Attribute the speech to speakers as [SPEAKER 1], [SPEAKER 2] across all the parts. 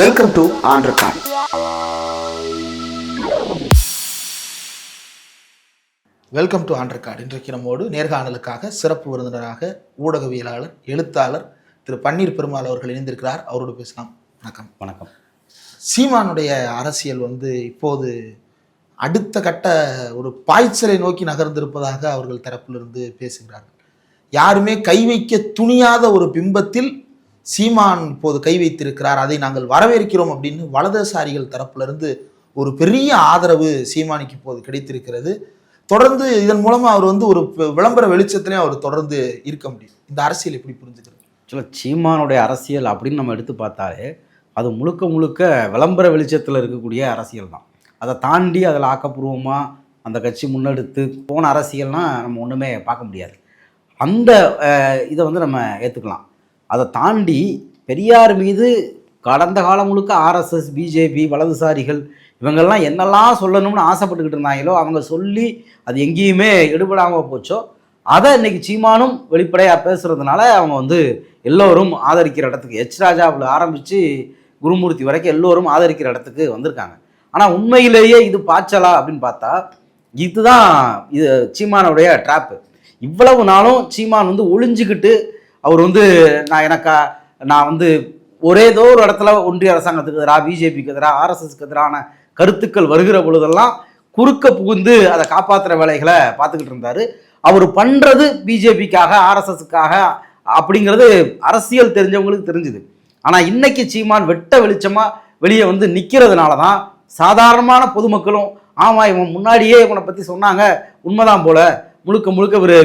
[SPEAKER 1] Welcome to ஆண்ட்ரகான்
[SPEAKER 2] welcome to ஆண்டர்கார்டு இன்றைக்கு நம்மோடு நேர்காணலுக்காக சிறப்பு விருந்தினராக ஊடகவியலாளர் எழுத்தாளர் திரு பன்னீர் பெருமாள் அவர்கள் இணைந்திருக்கிறார். அவரோடு பேசலாம். வணக்கம்.
[SPEAKER 3] வணக்கம்.
[SPEAKER 2] சீமானுடைய அரசியல் வந்து இப்போது அடுத்த கட்ட ஒரு பாய்ச்சலை நோக்கி நகர்ந்திருப்பதாக அவர்கள் தரப்பிலிருந்து பேசுகிறார்கள். யாருமே கை வைக்க துணியாத ஒரு பிம்பத்தில் சீமான் இப்போது கை வைத்திருக்கிறார் அதை நாங்கள் வரவேற்கிறோம் அப்படின்னு வலதுசாரிகள் தரப்பிலிருந்து ஒரு பெரிய ஆதரவு சீமானுக்கு இப்போது கிடைத்திருக்கிறது. தொடர்ந்து இதன் மூலமாக அவர் வந்து ஒரு விளம்பர வெளிச்சத்திலையும் அவர் தொடர்ந்து இருக்க முடியும். இந்த அரசியல் எப்படி புரிஞ்சுக்கிறது?
[SPEAKER 3] ஆக்சுவலாக சீமானுடைய அரசியல் அப்படின்னு நம்ம எடுத்து பார்த்தாலே அது முழுக்க முழுக்க விளம்பர வெளிச்சத்தில் இருக்கக்கூடிய அரசியல் தான். அதை தாண்டி அதில் ஆக்கப்பூர்வமாக அந்த கட்சி முன்னெடுத்து போன அரசியல்னால் நம்ம ஒன்றுமே பார்க்க முடியாது. அந்த இதை வந்து நம்ம ஏற்றுக்கலாம் அதை தாண்டி பெரியார் மீது கடந்த காலம் முழுக்க ஆர்எஸ்எஸ் பிஜேபி வலதுசாரிகள் இவங்கெல்லாம் என்னெல்லாம் சொல்லணும்னு ஆசைப்பட்டுக்கிட்டு இருந்தாங்களோ அவங்க சொல்லி அது எங்கேயுமே எடுபடாமல் போச்சோ. அதை இன்னைக்கு சீமானும் வெளிப்படையாக பேசுகிறதுனால அவங்க வந்து எல்லோரும் ஆதரிக்கிற இடத்துக்கு எச் ராஜாவில் ஆரம்பித்து குருமூர்த்தி வரைக்கும் எல்லோரும் ஆதரிக்கிற இடத்துக்கு வந்திருக்காங்க. ஆனால் உண்மையிலேயே இது பாய்ச்சலா அப்படின்னு பார்த்தா இதுதான் இது சீமானுடைய ட்ராப்பு இவ்வளவு நாளும் சீமான் வந்து ஒளிஞ்சுக்கிட்டு அவர் வந்து நான் எனக்கா நான் வந்து ஒரே ஏதோ ஒரு இடத்துல ஒன்றிய அரசாங்கத்துக்கு எதிராக பிஜேபிக்கு எதிராக ஆர்எஸ்எஸ்க்கு எதிரான கருத்துக்கள் வருகிற பொழுதெல்லாம் குறுக்க புகுந்து அதை காப்பாற்றுற வேலைகளை பார்த்துக்கிட்டு இருந்தார். அவர் பண்ணுறது பிஜேபிக்காக ஆர்எஸ்எஸ்க்காக அப்படிங்கிறது அரசியல் தெரிஞ்சவங்களுக்கு தெரிஞ்சுது. ஆனால் இன்னைக்கு சீமான் வெட்ட வெளிச்சமாக வெளியே வந்து நிற்கிறதுனால தான் சாதாரணமான பொதுமக்களும் ஆமாம் இவன் முன்னாடியே இவனை பற்றி சொன்னாங்க உண்மைதான் போல முழுக்க முழுக்க இவர்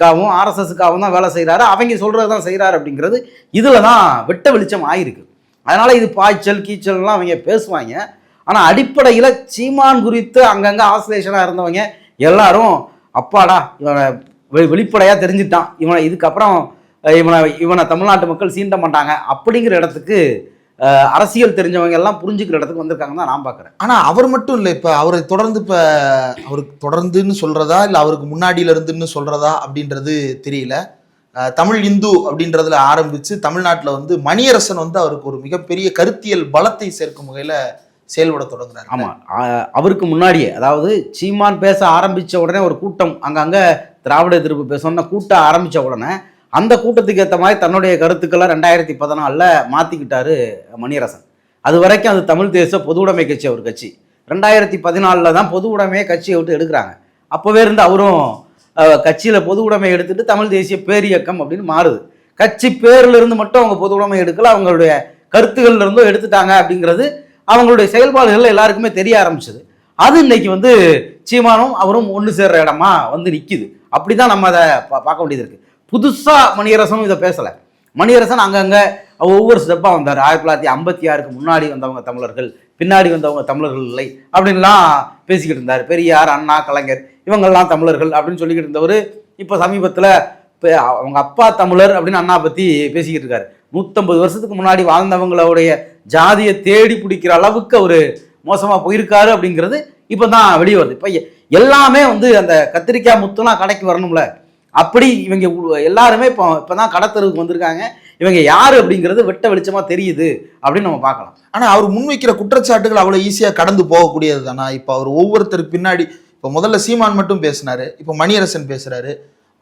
[SPEAKER 3] காவும் ஆர்எஸ்எஸ்க்காகவும் தான் வேலை செய்கிறாரு அவங்க சொல்கிறது தான் செய்கிறாரு அப்படிங்கிறது இதில் தான் வெட்ட வெளிச்சம் ஆயிருக்கு. அதனால் இது பாய்ச்சல் கீச்சல்லாம் அவங்க பேசுவாங்க. ஆனால் அடிப்படையில் சீமான் குறித்து அங்கங்கே ஆசிலேஷனாக இருந்தவங்க எல்லாரும் அப்பாடா இவனை வெளி வெளிப்படையாக தெரிஞ்சுட்டான். இவனை இதுக்கப்புறம் இவனை இவனை தமிழ்நாட்டு மக்கள் சீண்ட மாட்டாங்க. அப்படிங்கிற இடத்துக்கு அரசியல் தெரிஞ்சவங்க எல்லாம் புரிஞ்சுக்கிற இடத்துக்கு வந்திருக்காங்கன்னு தான் நான் பார்க்குறேன்
[SPEAKER 2] ஆனா அவர் மட்டும் இல்லை இப்ப அவரை தொடர்ந்து இப்ப அவருக்கு தொடர்ந்துன்னு சொல்றதா இல்ல அவருக்கு முன்னாடியில இருந்துன்னு சொல்றதா அப்படின்றது தெரியல. தமிழ் இந்து அப்படின்றதுல ஆரம்பிச்சு தமிழ்நாட்டுல வந்து மணியரசன் வந்து அவருக்கு ஒரு மிகப்பெரிய கருத்தியல் பலத்தை சேர்க்கும் வகையில செயல்பட தொடங்குறாரு.
[SPEAKER 3] ஆமாம் அவருக்கு முன்னாடியே அதாவது சீமான் பேச ஆரம்பித்த உடனே ஒரு கூட்டம் அங்கங்கே திராவிட எதிர்ப்பு பேசணும்னா கூட்டம் ஆரம்பித்த உடனே அந்த கூட்டத்துக்கு ஏற்ற மாதிரி தன்னுடைய கருத்துக்களை ரெண்டாயிரத்தி பதினாலில் மாற்றிக்கிட்டாரு மணியரசன் அது வரைக்கும் அது தமிழ் தேச பொது உடைமை கட்சி அவர் கட்சி. ரெண்டாயிரத்தி பதினாலில் தான் பொது உடைமையை கட்சியை விட்டு எடுக்கிறாங்க. அப்போவே இருந்து அவரும் கட்சியில் பொது உடைமை எடுத்துட்டு தமிழ் தேசிய பேரியக்கம் அப்படின்னு மாறுது. கட்சி பேர்லேருந்து மட்டும் அவங்க பொது உடைமை எடுக்கல அவங்களுடைய கருத்துக்கள்ல இருந்தும் எடுத்துட்டாங்க அப்படிங்கிறது அவங்களுடைய செயல்பாடுகள் எல்லாருக்குமே தெரிய ஆரம்பிச்சது. அது இன்னைக்கு வந்து சீமானும் அவரும் ஒன்று சேர்ற இடமா வந்து நிற்கிது அப்படி தான் நம்ம அதை பா பார்க்க வேண்டியது இருக்குது புதுசாக மணியரசனும் இதை பேசலை. மணியரசன் அங்கங்கே ஒவ்வொரு ஸ்டெப்பாக வந்தார். ஆயிரத்தி தொள்ளாயிரத்தி ஐம்பத்தி ஆறுக்கு முன்னாடி வந்தவங்க தமிழர்கள் பின்னாடி வந்தவங்க தமிழர்கள் இல்லை அப்படின்லாம் பேசிக்கிட்டு இருந்தார். பெரியார் அண்ணா கலைஞர் இவங்கெல்லாம் தமிழர்கள் அப்படின்னு சொல்லிக்கிட்டு இருந்தவர் இப்போ சமீபத்தில் அவங்க அப்பா தமிழர் அப்படின்னு அண்ணா பற்றி பேசிக்கிட்டு இருக்காரு. நூற்றம்பது வருஷத்துக்கு முன்னாடி வாழ்ந்தவங்களுடைய ஜாதியை தேடி பிடிக்கிற அளவுக்கு அவர் மோசமாக போயிருக்காரு அப்படிங்கிறது இப்போ தான் வெளியே வருது. இப்போ எல்லாமே வந்து அந்த கத்திரிக்காய் முத்துலாம் கடைக்கு வரணும்ல. அப்படி இவங்க எல்லாருமே இப்போ இப்போ தான் கடத்தருவுக்கு வந்திருக்காங்க. இவங்க யார் அப்படிங்கிறது வெட்ட வெளிச்சமாக தெரியுது அப்படின்னு நம்ம பார்க்கலாம்.
[SPEAKER 2] ஆனா அவர் முன்வைக்கிற குற்றச்சாட்டுகள் அவ்வளவு ஈஸியா கடந்து போகக்கூடியது தானா? இப்ப அவர் ஒவ்வொருத்தருக்கு பின்னாடி இப்ப முதல்ல சீமான் மட்டும் பேசினாரு இப்ப மணியரசன் பேசுறாரு.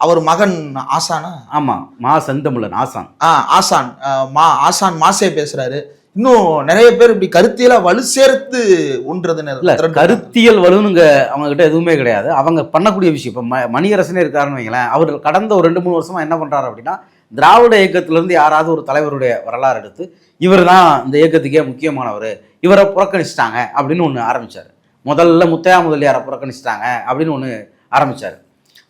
[SPEAKER 2] அவர் மகன் ஆசானா?
[SPEAKER 3] ஆமாம் மா செந்தமிழன் ஆசான்.
[SPEAKER 2] ஆ ஆசான் மா ஆசான் மாசே பேசுறாரு. இன்னும் நிறைய பேர் இப்படி கருத்தியலா வலு சேர்த்து ஒன்றதுன்னு
[SPEAKER 3] இல்ல கருத்தியல் வலுனுங்க அவங்க கிட்ட எதுவுமே கிடையாது. அவங்க பண்ணக்கூடிய விஷயம் இப்போ ம மணியரசனே இருக்காருன்னு வைங்களேன் அவர் கடந்த ஒரு ரெண்டு மூணு வருஷமா என்ன பண்றாரு அப்படின்னா திராவிட இயக்கத்திலிருந்து யாராவது ஒரு தலைவருடைய வரலாறு எடுத்து இவர் தான் இந்த இயக்கத்துக்கே முக்கியமானவர் இவரை புறக்கணிச்சிட்டாங்க அப்படின்னு ஒன்று ஆரம்பிச்சாரு. முதல்ல முத்தையா முதலியாரை புறக்கணிச்சிட்டாங்க அப்படின்னு ஒன்று ஆரம்பிச்சாரு.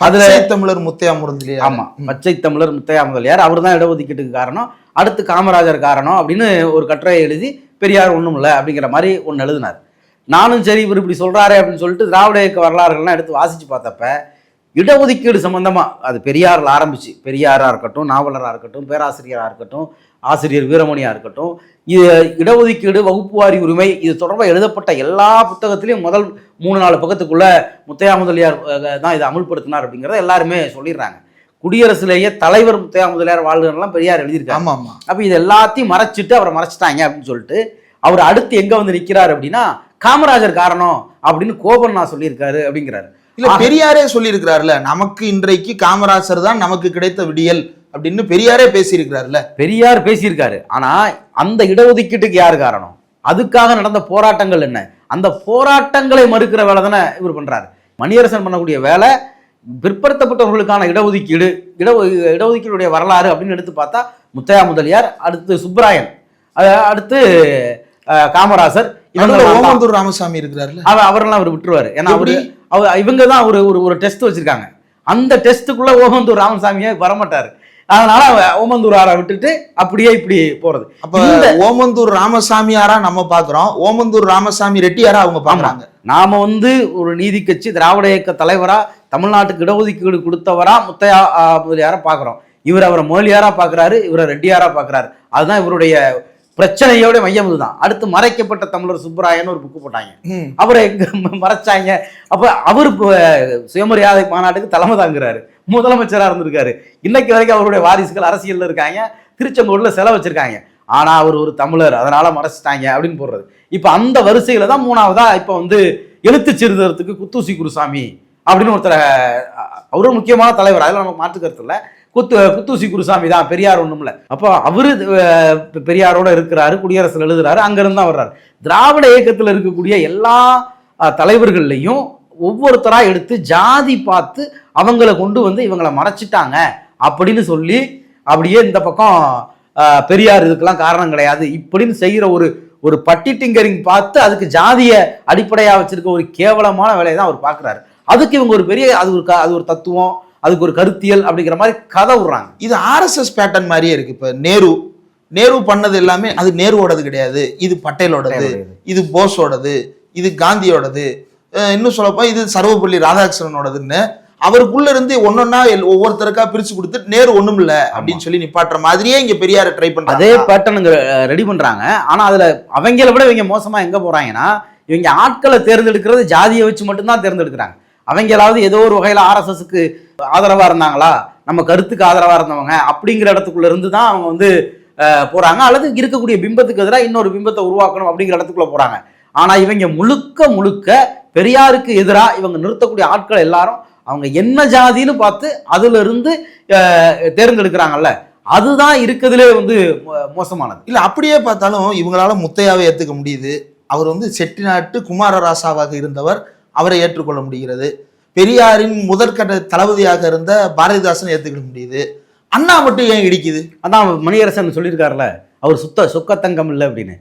[SPEAKER 3] அதுல
[SPEAKER 2] தமிழர் முத்தையா முருந்திலே
[SPEAKER 3] ஆமா பச்சை தமிழர் முத்தையா முதலியார் அவர் தான் இடஒதுக்கீட்டுக்கு காரணம் அடுத்து காமராஜர் காரணம் அப்படின்னு ஒரு கட்டுரை எழுதி பெரியார் ஒன்றும் இல்லை அப்படிங்கிற மாதிரி ஒன்று எழுதினார். நானும் சரி இவர் இப்படி சொல்கிறாரு அப்படின்னு சொல்லிட்டு திராவிட இயக்க வரலாறுகள்லாம் எடுத்து வாசித்து பார்த்தப்ப இடஒதுக்கீடு சம்மந்தமாக அது பெரியாரில் ஆரம்பிச்சு பெரியாராக இருக்கட்டும் நாவலராக இருக்கட்டும் பேராசிரியராக இருக்கட்டும் ஆசிரியர் வீரமணியாக இருக்கட்டும் இது இடஒதுக்கீடு வகுப்பு வாரி உரிமை இது தொடர்பாக எழுதப்பட்ட எல்லா புத்தகத்திலையும் முதல் மூணு நாலு பக்கத்துக்குள்ளே முத்தையா முதலியார் தான் இதை அமுல்படுத்தினார் அப்படிங்கிறத எல்லாருமே சொல்லிடுறாங்க. குடியரசுலேயே தலைவர் முத்தையா முதலியார் வாழ்கிறலாம் பெரியார் எழுதியிருக்காரு.
[SPEAKER 2] ஆமா ஆமா.
[SPEAKER 3] அப்ப இது எல்லாத்தையும் மறைச்சிட்டு அவரை மறைச்சிட்டாங்க அப்படின்னு சொல்லிட்டு அவர் அடுத்து எங்க வந்து நிக்கிறாரு அப்படின்னா காமராஜர் காரணம் அப்படின்னு நான் சொல்லியிருக்காரு அப்படிங்கிறாரு.
[SPEAKER 2] இல்ல பெரியாரே சொல்லியிருக்கிறாருல நமக்கு இன்றைக்கு காமராசர் தான் நமக்கு கிடைத்த விடியல் அப்படின்னு பெரியாரே பேசியிருக்கிறாருல
[SPEAKER 3] பெரியார் பேசியிருக்காரு. ஆனா அந்த இடஒதுக்கீட்டுக்கு யார் காரணம்? அதுக்காக நடந்த போராட்டங்கள் என்ன? அந்த போராட்டங்களை மறுக்கிற வேலை தானே இவர் பண்றாரு. மணியரசன் பண்ணக்கூடிய வேலை பிற்படுத்தப்பட்டவர்களுக்கான இடஒதுக்கீடு இட இடஒதுக்கீடுடைய வரலாறு அப்படின்னு எடுத்து பார்த்தா முத்தையா முதலியார் அடுத்து சுப்பராயன் அஹ் அடுத்து காமராசர் இவங்க.
[SPEAKER 2] ஓமந்தூர் ராமசாமி இருக்கிறாருல?
[SPEAKER 3] அவ அவரெல்லாம் அவர் விட்டுருவாரு. ஏன்னா அவரு? அவர் இவங்க தான் ஒரு ஒரு ஒரு டெஸ்ட் வச்சிருக்காங்க. அந்த டெஸ்ட்டுக்குள்ள ஓமந்தூர் ராமசாமியே வரமாட்டாரு. அதனால ஓமந்தூர் ஆரை விட்டுட்டு அப்படியே இப்படி போறது.
[SPEAKER 2] அப்ப ஓமந்தூர் ராமசாமியாரா நம்ம பாக்குறோம். ஓமந்தூர் ராமசாமி ரெட்டியாரா அவங்க பாக்குறாங்க.
[SPEAKER 3] நாம வந்து ஒரு நீதி கட்சி திராவிட இயக்க தலைவரா தமிழ்நாட்டுக்கு இடஒதுக்கீடு கொடுத்தவரா முத்தையா முதலியாரா பாக்குறோம் இவர் அவரை முதலியாரா பாக்குறாரு இவரை ரெட்டியாரா பாக்குறாரு அதுதான் இவருடைய பிரச்சனையோட மையம் இதுதான் அடுத்து மறைக்கப்பட்ட தமிழர் சுப்பராயன் ஒரு புக்கு போட்டாங்க. அவரை எங்க மறைச்சாங்க? அப்ப அவர் சுயமரியாதை மாநாட்டுக்கு தலைமை தாங்குறாரு. முதலமைச்சரா இருந்திருக்காரு. இன்னைக்கு வரைக்கும் அவருடைய வாரிசுகள் அரசியல்ல இருக்காங்க. திருச்செங்கோடுல செலவு வச்சிருக்காங்க. ஆனா அவர் ஒரு தமிழர். அதனால மறைச்சிட்டாங்க அப்படின்னு போடுறது. இப்போ அந்த வரிசையில தான் மூணாவதா இப்போ வந்து எழுத்து சிறுதரத்துக்கு குத்தூசி குருசாமி அப்படின்னு ஒருத்தர் அவரும் முக்கியமான தலைவர் அதில் நமக்கு மாற்றுக்கிறது இல்லை. குத்து குத்தூசி குருசாமி தான் பெரியார் ஒன்றும் இல்லை அப்போ அவரு பெரியாரோட இருக்கிறாரு குடியரசில் எழுதுறாரு அங்கேருந்து தான் வர்றாரு. திராவிட இயக்கத்தில் இருக்கக்கூடிய எல்லா தலைவர்கள்லையும் ஒவ்வொருத்தராக எடுத்து ஜாதி பார்த்து அவங்கள கொண்டு வந்து இவங்களை மறைச்சிட்டாங்க அப்படின்னு சொல்லி அப்படியே இந்த பக்கம் பெரியார் இதுக்கெல்லாம் காரணம் கிடையாது. இப்படின்னு செய்கிற ஒரு ஒரு பட்டி டிங்கரிங் பார்த்து அதுக்கு ஜாதிய அடிப்படையாக வச்சிருக்க ஒரு கேவலமான வேலையை தான் அவர் பார்க்குறாரு. அதுக்கு இவங்க ஒரு பெரிய அது ஒரு அது ஒரு தத்துவம் அதுக்கு ஒரு கருத்தியல் அப்படிங்கிற மாதிரி கதை விடுறாங்க.
[SPEAKER 2] இது ஆர்எஸ்எஸ் பேட்டர்ன் மாதிரியே இருக்கு. இப்ப நேரு நேரு பண்ணது எல்லாமே அது நேருவோடது கிடையாது. இது பட்டேலோடது இது போஸோடது இது காந்தியோடது. இன்னும் சொல்லப்போ இது சர்வப்பள்ளி ராதாகிருஷ்ணனோடதுன்னு அவருக்குள்ள இருந்து ஒன்னொன்னா ஒவ்வொருத்தருக்கா பிரிச்சு கொடுத்து நேரு ஒண்ணும் இல்ல அப்படின்னு சொல்லி நிப்பாட்டுற மாதிரியே இங்க பெரியார ட்ரை
[SPEAKER 3] அதே
[SPEAKER 2] பண்றாங்க
[SPEAKER 3] பேட்டர்னுங்க ரெடி பண்றாங்க. ஆனா அதுல அவங்கள விட இவங்க மோசமா எங்க போறாங்கன்னா இவங்க ஆட்களை தேர்ந்தெடுக்கிறது ஜாதியை வச்சு மட்டும்தான் தேர்ந்தெடுக்கிறாங்க. அவங்களாவது ஏதோ ஒரு வகையில ஆர்எஸ்எஸ்க்கு ஆதரவா இருந்தாங்களா? நம்ம கருத்துக்கு ஆதரவா இருந்தவங்க அப்படிங்கிற இடத்துக்குள்ள இருந்து தான் அவங்க வந்து போறாங்க. அல்லது இருக்கக்கூடிய பிம்பத்துக்கு எதிராக இன்னொரு பிம்பத்தை உருவாக்கணும் அப்படிங்கிற இடத்துக்குள்ள போறாங்க. ஆனா இவங்க முழுக்க முழுக்க பெரியாருக்கு எதிராக இவங்க நிறுத்தக்கூடிய ஆட்கள் எல்லாரும் அவங்க என்ன ஜாதின்னு பார்த்து அதுல இருந்து அஹ், தேர்ந்தெடுக்கிறாங்கல்ல அதுதான் இருக்கிறதுலே வந்து மோசமானது.
[SPEAKER 2] இல்ல அப்படியே பார்த்தாலும் இவங்களால முத்தையாவை ஏத்துக்க முடியுது. அவர் வந்து செட்டிநாட்டு குமாரராசாவாக இருந்தவர் அவரை ஏற்றுக்கொள்ள முடிகிறது. பெரியாரின் முதற்கட்ட தளபதியாக இருந்த பாரதிதாசன் ஏத்துக்கிட முடியுது. அண்ணா மட்டும் ஏன் இடிக்குது?
[SPEAKER 3] அதான் மணியரசன் சொல்லியிருக்காருல்ல அவர் சுத்த சொக்கத்தங்கம் இல்லை அப்படின்னு.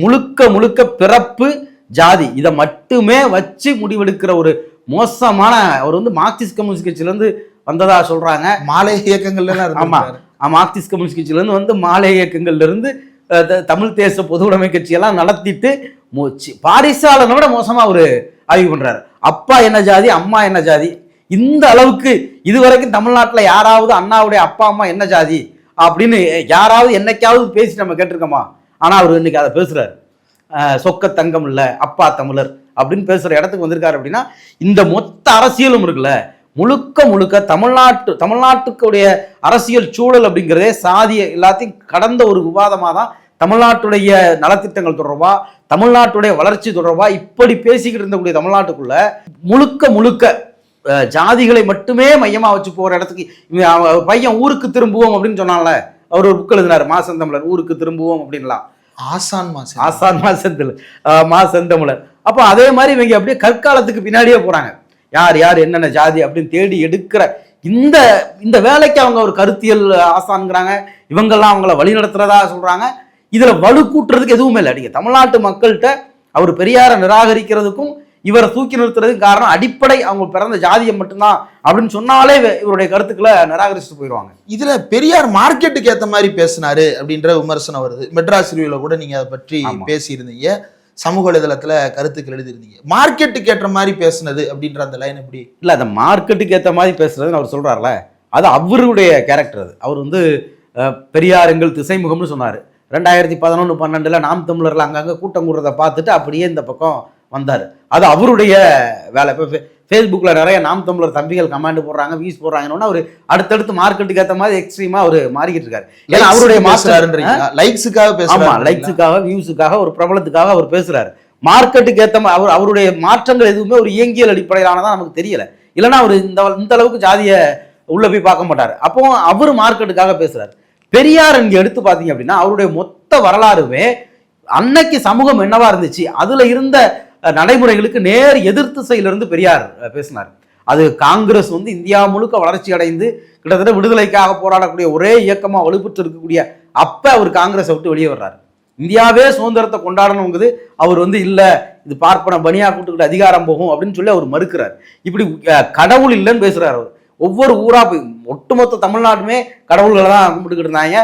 [SPEAKER 3] முழுக்க முழுக்க பிறப்பு ஜாதி. இதை மட்டுமே வச்சு முடிவெடுக்கிற ஒரு மோசமான அவர் வந்து மார்க்சிஸ்ட் கம்யூனிஸ்ட் கட்சியில இருந்து வந்ததா சொல்றாங்க.
[SPEAKER 2] மாலை இயக்கங்கள்ல எல்லாம்
[SPEAKER 3] ஆமா.
[SPEAKER 2] இருந்திருக்காரு.
[SPEAKER 3] ஆ, மார்க்சிஸ்ட் கம்யூனிஸ்ட் கட்சியில இருந்து வந்து மாலை இயக்கங்கள்ல இருந்து அஹ், த- தமிழ் தேச பொது உடைமை கட்சியெல்லாம் நடத்திட்டு மு- சி- பாரிசாலனை விட மோசமா ஒரு ஆய்வு பண்றாரு. அப்பா என்ன ஜாதி அம்மா என்ன ஜாதி? இந்த அளவுக்கு இதுவரைக்கும் தமிழ்நாட்டுல யாராவது அண்ணாவுடைய அப்பா அம்மா என்ன ஜாதி? அப்படின்னு யாராவது என்னைக்காவது பேசி நம்ம கேட்டிருக்கோமா? ஆனா அவர் இன்னைக்கு அதை பேசுறாரு. அஹ், சொக்க தங்கம் இல்ல அப்பா தமிழர் அப்படின்னு பேசுற இடத்துக்கு வந்திருக்காரு அப்படின்னா இந்த மொத்த அரசியலும் இருக்குல்ல. முழுக்க முழுக்க தமிழ்நாட்டு தமிழ்நாட்டுக்குடைய அரசியல் சூழல் அப்படிங்கிறதே சாதிய எல்லாத்தையும் கடந்த ஒரு விவாதமாக தான் தமிழ்நாட்டுடைய நலத்திட்டங்கள் தொடர்பா தமிழ்நாட்டுடைய வளர்ச்சி தொடர்பா இப்படி பேசிக்கிட்டு இருந்தக்கூடிய தமிழ்நாட்டுக்குள்ள முழுக்க முழுக்க ஜாதிகளை மட்டுமே மையமா வச்சு போற இடத்துக்கு பையன் ஊருக்கு திரும்புவோம் அப்படின்னு சொன்னான்ல. அவர் ஒரு புக் எழுதினார் மாசந்தமிழர் ஊருக்கு திரும்புவோம் அப்படின்லாம்.
[SPEAKER 2] ஆசான் மாசம்
[SPEAKER 3] ஆசான் மாசத்தில் மா செந்தமிழர். அப்போ அதே மாதிரி இவங்க அப்படியே கற்காலத்துக்கு பின்னாடியே போறாங்க. யார் யார் என்னென்ன ஜாதி அப்படின்னு தேடி எடுக்கிற இந்த இந்த வேலைக்கு அவங்க ஒரு கருத்தியல் ஆசான்ங்கிறாங்க இவங்கெல்லாம் அவங்கள வழி நடத்துறதா சொல்றாங்க. இதுல வலு கூட்டுறதுக்கு எதுவுமே இல்லை. நீங்க தமிழ்நாட்டு மக்கள்கிட்ட அவர் பெரியாரை நிராகரிக்கிறதுக்கும் இவரை தூக்கி நிறுத்துறதுக்கு காரணம் அடிப்படை அவங்க பிறந்த ஜாதியை மட்டும்தான் அப்படின்னு சொன்னாலே இவ- இவருடைய கருத்துக்களை நிராகரிச்சுட்டு போயிடுவாங்க.
[SPEAKER 2] இதுல பெரியார் மார்க்கெட்டுக்கு ஏத்த மாதிரி பேசினாரு அப்படின்ற விமர்சனம் வருது. மெட்ராஸ் ரிவியூல கூட நீங்க அதை பற்றி. பேசியிருந்தீங்க. சமூக வலைதளத்தில் கருத்துக்கள் எழுதியிருந்தீங்க. மார்க்கெட்டுக்கு ஏற்ற மாதிரி பேசுனது அப்படின்ற அந்த லைன் எப்படி?
[SPEAKER 3] இல்லை அந்த மார்க்கெட்டுக்கு ஏற்ற மாதிரி பேசுறதுன்னு அவர் சொல்கிறார்ல அது அவருடைய கேரக்டர் அது. அவர் வந்து பெரியார் எங்கள் திசைமுகம்னு சொன்னார். ரெண்டாயிரத்தி பதினொன்று பன்னெண்டில் நாம் தமிழர்ல அங்கங்கே கூட்டம் கூடுறதை பார்த்துட்டு அப்படியே இந்த பக்கம் வந்தார். அது அவருடைய வேலை. இப்போ ஃபேஸ்புக்கில் நிறைய நாம் தமிழர் தம்பிகள் கமாண்ட் போடுறாங்க வீஸ் போடுறாங்கன்னு அவர் அடுத்தடுத்து மார்க்கெட்டுக்கு ஏற்ற மாதிரி எக்ஸ்ட்ரீமா அவர் மாறிக்கிட்டு இருக்காரு. ஏன்னா அவருடைய மாஸ்டர்
[SPEAKER 2] லைக்ஸுக்காக பேசுறாரு
[SPEAKER 3] லைக்ஸுக்காக வியூஸுக்காக ஒரு பிரபலத்துக்காக அவர் பேசுறாரு. மார்க்கெட்டுக்கு ஏத்த மா- அவர் அவருடைய மாற்றங்கள் எதுவுமே ஒரு இயங்கியல் அடிப்படையிலானதான் நமக்கு தெரியல. இல்லைன்னா அவர் இந்த இந்த அளவுக்கு ஜாதிய உள்ள போய் பார்க்க மாட்டார். அப்போ அவர் மார்க்கெட்டுக்காக பேசுறாரு. பெரியார் இங்க எடுத்து பார்த்தீங்க அப்படின்னா அவருடைய மொத்த வரலாறுமே அன்னைக்கு சமூகம் என்னவா இருந்துச்சு அதுல இருந்த நடைமுறைகளுக்கு நேர் எதிர்த்து இருந்து பெரியார் பேசினார். அது காங்கிரஸ் வந்து இந்தியா முழுக்க வளர்ச்சி அடைந்து கிட்டத்தட்ட விடுதலைக்காக போராடக்கூடிய ஒரே இயக்கமாக வலுப்பெற்று இருக்கக்கூடிய அப்போ அவர் காங்கிரஸை விட்டு வெளியே வர்றார். இந்தியாவே சுதந்திரத்தை கொண்டாடணுங்கிறது அவர் வந்து இல்லை இது பார்ப்பன பனியா கூட்டுக்கிட்ட அதிகாரம் போகும் அப்படின்னு சொல்லி அவர் மறுக்கிறார். இப்படி கடவுள் இல்லைன்னு பேசுகிறார் அவர். ஒவ்வொரு ஊராக போய் ஒட்டுமொத்த தமிழ்நாட்டுமே கடவுள்களை தான் கும்பிட்டுக்கிட்டு இருந்தாங்க.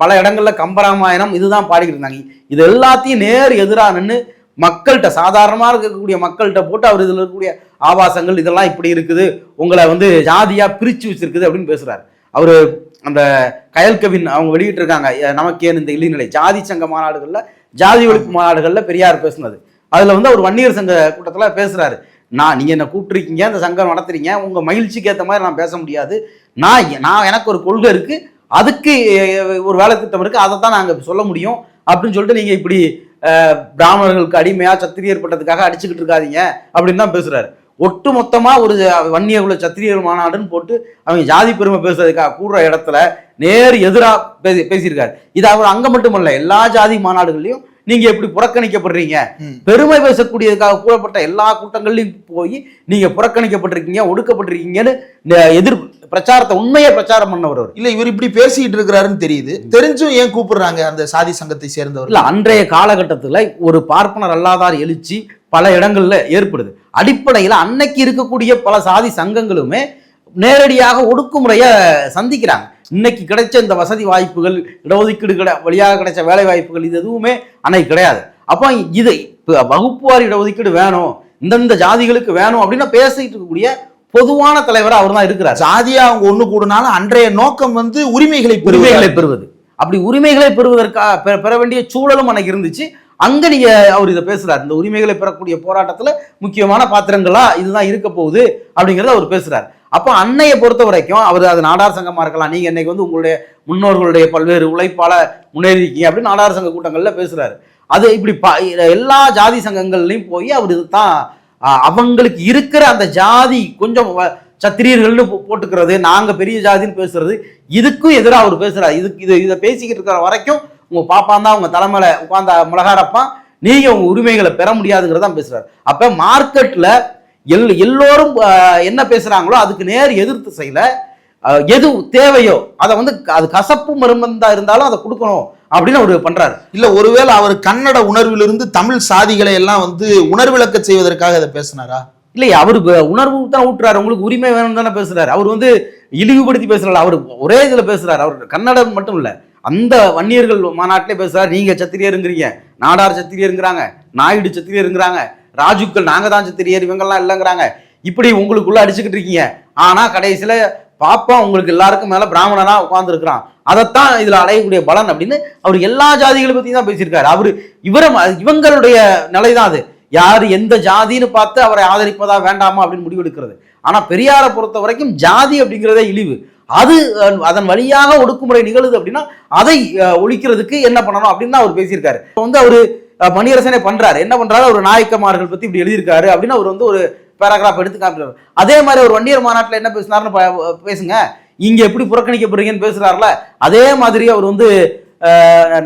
[SPEAKER 3] பல இடங்களில் கம்பராமாயணம் இதுதான் பாடிக்கிட்டு இருந்தாங்க. இது எல்லாத்தையும் நேர் எதிராக நின்று மக்கள்கிட்ட சாதாரணமாக இருக்கக்கூடிய மக்கள்கிட்ட போட்டு அவர் இதில் இருக்கக்கூடிய ஆபாசங்கள் இதெல்லாம் இப்படி இருக்குது. உங்களை வந்து ஜாதியாக பிரிச்சு வச்சிருக்குது அப்படின்னு பேசுகிறாரு அவர் அந்த கயல் கவின் அவங்க வெளியிட்டு இருக்காங்க நமக்கு ஏன் இந்த இளைநிலை ஜாதி சங்க மாநாடுகளில் ஜாதி ஒழிப்பு மாநாடுகளில் பெரியார் பேசுனது. அதில் வந்து அவர் வன்னியர் சங்க கூட்டத்தில் பேசுகிறாரு நான் நீங்கள் என்னை கூப்பிட்டுருக்கீங்க? அந்த சங்கம் நடத்துறீங்க. உங்கள் மகிழ்ச்சிக்கு ஏற்ற மாதிரி நான் பேச முடியாது. நான் நான் எனக்கு ஒரு கொள்கை இருக்குது அதுக்கு ஒரு வேலை திட்டம் இருக்குது அதை தான் நாங்கள் சொல்ல முடியும். அப்படின்னு சொல்லிட்டு நீங்கள் இப்படி பிராமணர்களுக்கு அடிமையா சத்திரியர் பட்டத்துக்காக அடிச்சுக்கிட்டு இருக்காதீங்க அப்படின்னு தான் பேசுறாரு. ஒட்டு மொத்தமா ஒரு வன்னிய குல சத்திரியர் மாநாடுன்னு போட்டு அவங்க ஜாதி பெருமை பேசுறதுக்காக கூடுற இடத்துல நேர் எதிராக பேசி பேசியிருக்காரு. இது அவர் அங்க மட்டுமல்ல எல்லா ஜாதி மாநாடுகள்லையும் நீங்க எப்படி புறக்கணிக்கப்படுறீங்க. பெருமை பேசக்கூடியதுக்காக கூறப்பட்ட எல்லா கூட்டங்கள்லையும் போய் நீங்க புறக்கணிக்கப்பட்டிருக்கீங்க ஒடுக்கப்பட்டிருக்கீங்கன்னு எதிர் பிரச்சாரத்தை உண்மையை பிரச்சாரம் பண்ணவர்
[SPEAKER 2] இல்ல இவர் இப்படி பேசிட்டு இருக்கிறாருன்னு தெரியுது. தெரிஞ்சும் ஏன் கூப்பிடுறாங்க அந்த சாதி சங்கத்தை சேர்ந்தவர்
[SPEAKER 3] இல்ல அன்றைய காலகட்டத்துல ஒரு பார்ப்பனர் அல்லாதார் எழுச்சி பல இடங்கள்ல ஏற்படுது. அடிப்படையில் அன்னைக்கு இருக்கக்கூடிய பல சாதி சங்கங்களுமே நேரடியாக ஒடுக்குமுறைய சந்திக்கிறாங்க. இன்னைக்கு கிடைச்ச இந்த வசதி வாய்ப்புகள் இடஒதுக்கீடு கிட வழியாக கிடைச்ச வேலை வாய்ப்புகள் இது எதுவுமே அன்னைக்கு கிடையாது. அப்போ இது இப்ப வகுப்புவாரி இடஒதுக்கீடு வேணும் இந்தந்த ஜாதிகளுக்கு வேணும் அப்படின்னு பேசிட்டு இருக்கக்கூடிய பொதுவான தலைவரா அவர் தான் இருக்கிறார்.
[SPEAKER 2] ஜாதியா அவங்க ஒண்ணு கூடுனாலும் அன்றைய நோக்கம் வந்து உரிமைகளை
[SPEAKER 3] உரிமைகளை பெறுவது. அப்படி உரிமைகளை பெறுவதற்காக பெற- பெற வேண்டிய சூழலும் அன்னைக்கு இருந்துச்சு. அங்க நீங்க அவர் இதை பேசுறாரு. இந்த உரிமைகளை பெறக்கூடிய போராட்டத்துல முக்கியமான பாத்திரங்களா இதுதான் இருக்க போகுது அப்படிங்கறத அவர் பேசுறாரு. அப்போ அன்னையை பொறுத்த வரைக்கும் அவர் அது நாடார் சங்கமாக இருக்கலாம் நீங்கள் இன்னைக்கு வந்து உங்களுடைய முன்னோர்களுடைய பல்வேறு உழைப்பால முன்னேறிக்கீங்க அப்படின்னு நாடார் சங்க கூட்டங்களில் பேசுகிறாரு அது இப்படி ப- எல்லா ஜாதி சங்கங்கள்லையும் போய் அவர் இதுதான் அவங்களுக்கு இருக்கிற அந்த ஜாதி கொஞ்சம் வ- சத்திரியர்கள்னு போ- போட்டுக்கிறது நாங்கள் பெரிய ஜாதின்னு பேசுறது இதுக்கும் எதிராக அவர் பேசுகிறார் இதுக்கு இது இதை பேசிக்கிட்டு இருக்கிற வரைக்கும் உங்கள் பாப்பான் தான் உங்க தலைமையில உட்காந்த மிளகாரப்பான் நீங்கள் உங்கள் உரிமைகளை பெற முடியாதுங்கிறதான் பேசுகிறார் அப்போ மார்க்கெட்டில் எல் எல்லோரும் என்ன பேசுறாங்களோ அதுக்கு நேர் எதிர்த்து செய்யல. எது தேவையோ அதை வந்து அது கசப்பு மருமந்தா இருந்தாலும் அதை கொடுக்கணும் அப்படின்னு அவர் பண்றாரு.
[SPEAKER 2] இல்ல ஒருவேளை அவர் கன்னட உணர்விலிருந்து தமிழ் சாதிகளை எல்லாம் வந்து உணர்விளக்க செய்வதற்காக இதை பேசினாரா?
[SPEAKER 3] இல்லையா அவர் உணர்வு தான் ஊட்டுறாரு. உங்களுக்கு உரிமை வேணும் தானே பேசுறாரு. அவர் வந்து இழிவுபடுத்தி பேசுறாரு. அவர் ஒரே இதுல பேசுறாரு. அவர் கன்னடம் மட்டும் இல்ல அந்த வன்னியர்கள் மாநாட்டிலே பேசுறாரு. நீங்க சத்திரியருங்கிறீங்க நாடார் சத்திரியருங்கிறாங்க நாயுடு சத்திரியருங்கிறாங்க ராஜுக்கள் நாங்கள் தான் சித்திரியர் இவங்கெல்லாம் இல்லைங்கிறாங்க. இப்படி உங்களுக்குள்ளே அடிச்சுக்கிட்டு இருக்கீங்க. ஆனால் கடைசியில் பாப்பா உங்களுக்கு எல்லாருக்கும் மேலே பிராமணனாக உட்காந்துருக்கிறான் அதைத்தான் இதில் அடையக்கூடிய பலன் அப்படின்னு அவர் எல்லா ஜாதிகளை பற்றியும் தான் பேசியிருக்காரு. அவர் இவர இவங்களுடைய நிலை தான் அது. யார் எந்த ஜாதின்னு பார்த்து அவரை ஆதரிப்பதா வேண்டாமா அப்படின்னு முடிவெடுக்கிறது. ஆனால் பெரியாரை பொறுத்த வரைக்கும் ஜாதி அப்படிங்கிறதே இழிவு. அது அதன் வழியாக ஒடுக்குமுறை நிகழுது அப்படின்னா அதை ஒழிக்கிறதுக்கு என்ன பண்ணணும் அப்படின்னு தான் அவர் பேசியிருக்காரு. இப்போ வந்து அவர் மணியரசனே பண்றாரு. என்ன பண்றாரு? ஒரு நாயக்கமார்கள் பத்தி இப்படி எழுதியிருக்காரு அப்படின்னு அவர் வந்து ஒரு பேராகிராஃப் எடுத்து காமிக்கிறார். அதே மாதிரி ஒரு வன்னியர் மாநாட்டில் என்ன பேசினாருன்னு பேசுங்க. இங்க எப்படி புறக்கணிக்கப்படுறீங்கன்னு பேசுறாருல அதே மாதிரி அவர் வந்து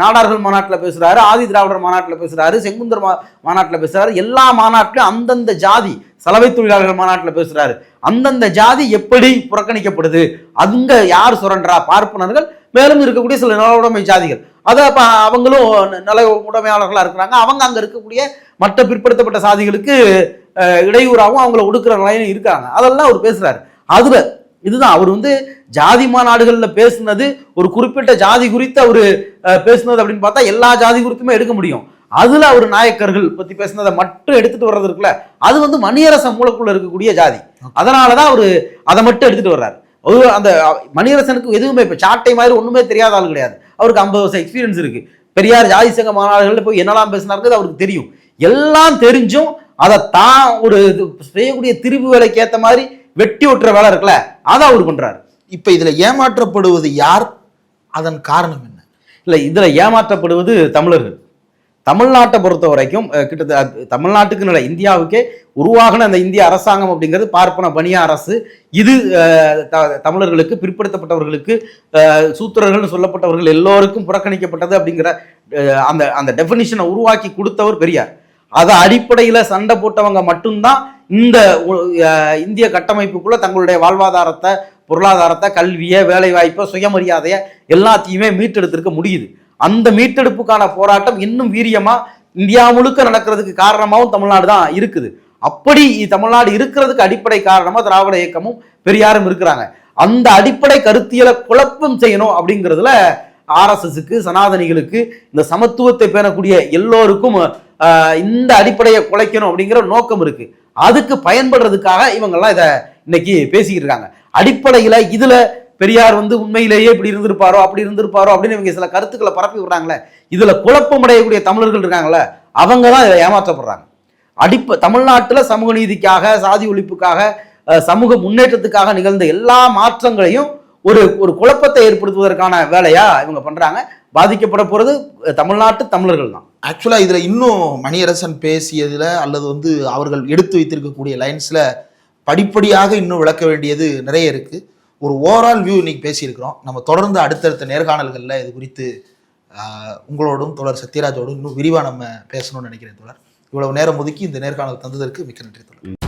[SPEAKER 3] நாடார்கள் மாநாட்டில் பேசுறாரு ஆதி திராவிடர் மாநாட்டில் பேசுறாரு செங்குந்தர் மா மாநாட்டில் பேசுறாரு. எல்லா மாநாட்டிலும் அந்தந்த ஜாதி சலவை தொழிலாளர்கள் மாநாட்டில் பேசுறாரு. அந்தந்த ஜாதி எப்படி புறக்கணிக்கப்படுது? அங்க யார் சுரண்டா? பார்ப்பனர்கள் மேலும் இருக்கக்கூடிய சில நல உடைமை ஜாதிகள். அதை அப்போ அவங்களும் ந- உடைமையாளர்களாக இருக்கிறாங்க. அவங்க அங்கே இருக்கக்கூடிய மற்ற பிற்படுத்தப்பட்ட சாதிகளுக்கு இடையூறாகவும் அவங்கள ஒடுக்குற நிலையிலும் இருக்காங்க. அதெல்லாம் அவர் பேசுகிறாரு அதில் இதுதான். அவர் வந்து ஜாதி மாநாடுகளில் பேசுனது ஒரு குறிப்பிட்ட ஜாதி குறித்து அவர் பேசுனது அப்படின்னு பார்த்தா எல்லா ஜாதி குறித்துமே எடுக்க முடியும். அதில் அவர் நாயக்கர்கள் பற்றி பேசுனதை மட்டும் எடுத்துகிட்டு வர்றது இருக்குல்ல அது வந்து மணியரச மூலக்குள்ளே இருக்கக்கூடிய ஜாதி. அதனாலதான் அவர் அதை மட்டும் எடுத்துகிட்டு வர்றாரு. அந்த மணியரசனுக்கு எதுவுமே இப்ப சாட்டை மாதிரி ஒண்ணுமே தெரியாத ஆள் கிடையாது. அவருக்கு ஐம்பது வருஷம் எக்ஸ்பீரியன்ஸ் இருக்கு. பெரியார் ஜாதி சங்க மாநாடுகள்ல போய் என்னெல்லாம் பேசினாருங்கிறது அவருக்கு தெரியும். எல்லாம் தெரிஞ்சும் அதை தான் ஒரு செய்யக்கூடிய திரிவு வேலைக்கு ஏத்த மாதிரி வெட்டி ஒட்டுற வேலை இருக்குல்ல அதை அவர் பண்றாரு.
[SPEAKER 2] இப்ப இதுல ஏமாற்றப்படுவது யார்? அதன் காரணம் என்ன?
[SPEAKER 3] இல்லை இதுல ஏமாற்றப்படுவது தமிழர்கள். தமிழ்நாட்டை பொறுத்த வரைக்கும் கிட்டத்தட்ட தமிழ்நாட்டுக்குன்னு இல்லை இந்தியாவுக்கே உருவாகின அந்த இந்திய அரசாங்கம் அப்படிங்கிறது பார்ப்பன பனியா அரசு. இது த- தமிழர்களுக்கு பிற்படுத்தப்பட்டவர்களுக்கு சூத்திரர்கள்னு சொல்லப்பட்டவர்கள் எல்லோருக்கும் புறக்கணிக்கப்பட்டது அப்படிங்கிற அந்த அந்த டெஃபினிஷனை உருவாக்கி கொடுத்தவர் பெரியார். அதை அடிப்படையில் சண்டை போட்டவங்க மட்டும்தான் இந்த இந்திய கட்டமைப்புக்குள்ள தங்களுடைய வாழ்வாதாரத்தை பொருளாதாரத்தை கல்வியை வேலைவாய்ப்பை சுயமரியாதையை எல்லாத்தையுமே மீட்டெடுத்திருக்க முடியுது. அந்த மீட்டெடுப்புக்கான போராட்டம் இன்னும் வீரியமா இந்தியா முழுக்க நடக்கிறதுக்கு காரணமாகவும் தமிழ்நாடு தான் இருக்குது. அப்படி தமிழ்நாடு இருக்கிறதுக்கு அடிப்படை காரணமா திராவிட இயக்கமும் பெரியாரும் இருக்கிறாங்க. அந்த அடிப்படை கருத்தியலை குழப்பம் செய்யணும் அப்படிங்கிறதுல ஆர்எஸ்எஸ்க்கு சனாதனிகளுக்கு இந்த சமத்துவத்தை பேணக்கூடிய எல்லோருக்கும் இந்த அடிப்படையை குலைக்கணும் அப்படிங்கிற நோக்கம் இருக்கு. அதுக்கு பயன்படுறதுக்காக இவங்கெல்லாம் இதை இன்னைக்கு பேசிக்கிட்டு இருக்காங்க. அடிப்படையில இதுல பெரியார் வந்து உண்மையிலேயே இப்படி இருந்திருப்பாரோ அப்படி இருந்திருப்பாரோ அப்படின்னு இவங்க சில கருத்துக்களை பரப்பி விடுறாங்களே. குழப்பம் குழப்பமடையக்கூடிய தமிழர்கள் இருக்காங்களே அவங்க தான் இதை ஏமாற்றப்படுறாங்க. அடிப்ப தமிழ்நாட்டில் சமூக நீதிக்காக சாதி ஒழிப்புக்காக சமூக முன்னேற்றத்துக்காக நிகழ்ந்த எல்லா மாற்றங்களையும் ஒரு ஒரு குழப்பத்தை ஏற்படுத்துவதற்கான வேலையா இவங்க பண்றாங்க. பாதிக்கப்பட போறது தமிழ்நாட்டு தமிழர்கள் தான்.
[SPEAKER 2] ஆக்சுவலா இதுல இன்னும் மணியரசன் பேசியதுல அல்லது வந்து அவர்கள் எடுத்து வைத்திருக்கக்கூடிய லைன்ஸ்ல படிப்படியாக இன்னும் விளக்க வேண்டியது நிறைய இருக்குது ஒரு ஓவரால் வியூ இன்னைக்கு பேசியிருக்கிறோம். நம்ம தொடர்ந்து அடுத்தடுத்த நேர்காணல்களில் இது குறித்து ஆஹ், உங்களோடும் தொடர் சத்யராஜோடும் இன்னும் விரிவாக நம்ம பேசணும்னு நினைக்கிறேன் தொடர் இவ்வளவு நேரம் ஒதுக்கி இந்த நேர்காணல் தந்ததற்கு மிக்க நன்றி தொடர்